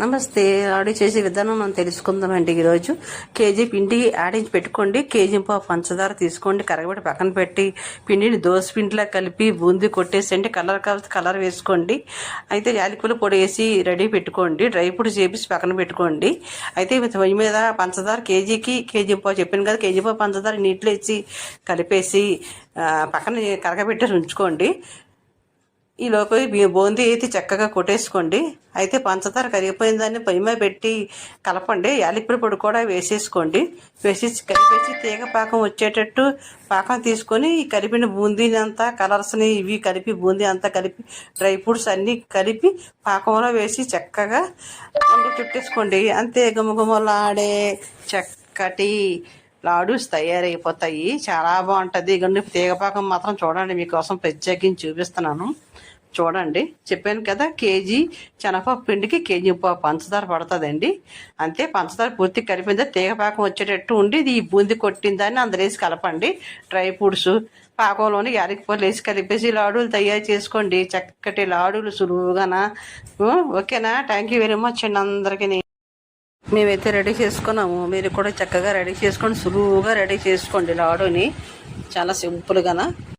నమస్తే ఆడి చేసే విధానం మనం తెలుసుకుందామండి ఈరోజు. కేజీ పిండి ఆడించి పెట్టుకోండి. కేజీ పావు పంచదార తీసుకోండి. కరగబెట్టి పక్కన పెట్టి పిండిని దోశ పిండిలా కలిపి బూందీ కొట్టేసండి కలర్ కలిసి కలర్ వేసుకోండి. అయితే యాలకుల పొడి వేసి రెడీ పెట్టుకోండి. డ్రై ఫ్రూట్ చేపించి పక్కన పెట్టుకోండి. అయితే పొయ్యి మీద పంచదార కేజీకి కేజీ పావు చెప్పాను కదా కేజీ పావు పంచదార నీటిలో వేసి కలిపేసి పక్కన కరగబెట్టేసి ఉంచుకోండి ఈ లోపల బూందీ అయితే చక్కగా కొట్టేసుకోండి. అయితే పంచదార కరిగిపోయిన దాన్ని పొయ్యి పెట్టి కలపండి. యాలకుల పొడి కూడా వేసేసుకోండి. వేసేసి కలిపేసి తీగ పాకం వచ్చేటట్టు పాకం తీసుకొని ఈ కలిపిన బూందీని అంతా కలర్స్ని ఇవి కలిపి బూందీ అంతా కలిపి డ్రై ఫ్రూట్స్ అన్నీ కలిపి పాకంలో వేసి చక్కగా అందులో చుట్టేసుకోండి అంతే గుమగుమలాడే చక్కటి లాడూస్ తయారైపోతాయి. చాలా బాగుంటుంది. ఇగండి తీగపాకం మాత్రం చూడండి మీకోసం ప్రత్యేకించి చూపిస్తున్నాను. చూడండి. చెప్పాను కదా కేజీ శనగపప్పు పిండికి కేజీ పంచదార పడుతుందండి. అంతే పంచదార పూర్తి కలిపింది తీగపాకం వచ్చేటట్టు ఉండి ఇది ఈ బూంది కొట్టిందని దాన్ని అందులో వేసి కలపండి. డ్రై ఫ్రూట్స్ పాకంలోని యాలకిపూలు వేసి కలిపేసి లాడూలు తయారు చేసుకోండి. చక్కటి లాడూలు సులువుగానా. ఓకేనా? థ్యాంక్ యూ వెరీ మచ్ అండి అందరికీ. మేమైతే రెడీ చేసుకున్నాము. మీరు కూడా చక్కగా రెడీ చేసుకోండి. సులువుగా రెడీ చేసుకోండి లాడుని. చాలా సింపుల్గానా?